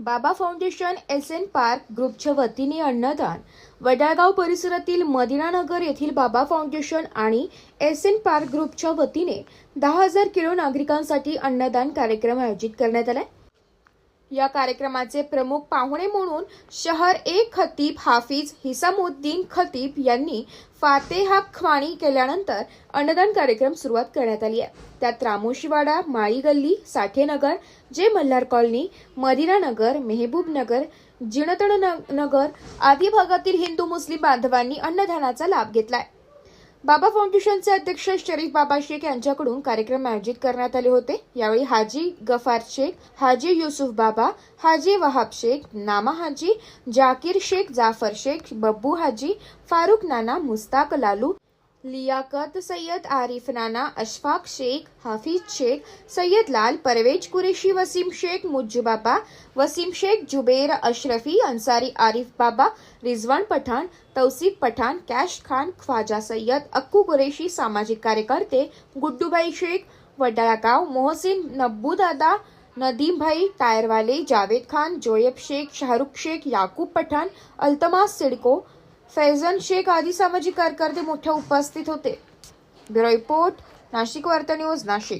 बाबा foundation S N park ग्रुपच्या वतीने अन्नदान. वडाळगाव परिसरातील मदिनानगर येथील बाबा फाउंडेशन आणि एस एन पार्क ग्रुपच्या वतीने दहा हजार किलो नागरिकांसाठी अन्नदान कार्यक्रम आयोजित करण्यात आला आहे या कार्यक्रमाचे प्रमुख पाहुणे म्हणून शहर ए खतीब हाफिज हिसामुद्दीन खतीब यांनी फातेहा खाणी केल्यानंतर अन्नदान कार्यक्रम सुरुवात करण्यात आली आहे. त्यात रामोशीवाडा माळी गल्ली साठेनगर जे मल्हार कॉलनी मदिना नगर जिणतण नगर आदी भागातील हिंदू मुस्लिम बांधवांनी अन्नदानाचा लाभ घेतलाय. बाबा फाउंडेशनचे अध्यक्ष शरीफ बाबा शेख यांच्याकडून कार्यक्रम आयोजित करण्यात आले होते. यावेळी हाजी गफार शेख हाजी युसुफ बाबा हाजी वहाब शेख नामा हाजी जाकीर शेख जाफर शेख बब्बू हाजी फारुख नाना मुस्ताक लालू लियाकत सय्यद आरिफ नाना अशफाक शेख हाफिज शेख सय्यद लाल परवेज कुरेशी वसीम शेख मुज्जूबाबा वसीम शेख जुबेर अशरफी अन्सारी आरिफ बाबा रिजवान पठाण तौसिफ पठाण कॅश खान ख्वाजा सय्यद अक्कू कुरेशी सामाजिक कार्यकर्ते गुड्डूभाई शेख वडाळागाव मोहसिन नब्बू दादा नदीमभाई टायरवाले जावेद खान जोयब शेख शाहरुख शेख याकूब पठाण अल्तमास सिडको फैजन शेख आदी सामाजिक कार्यकर्ते मोठ्या उपस्थित होते. ब्युरो रिपोर्ट नाशिक वार्ता न्यूज नाशिक.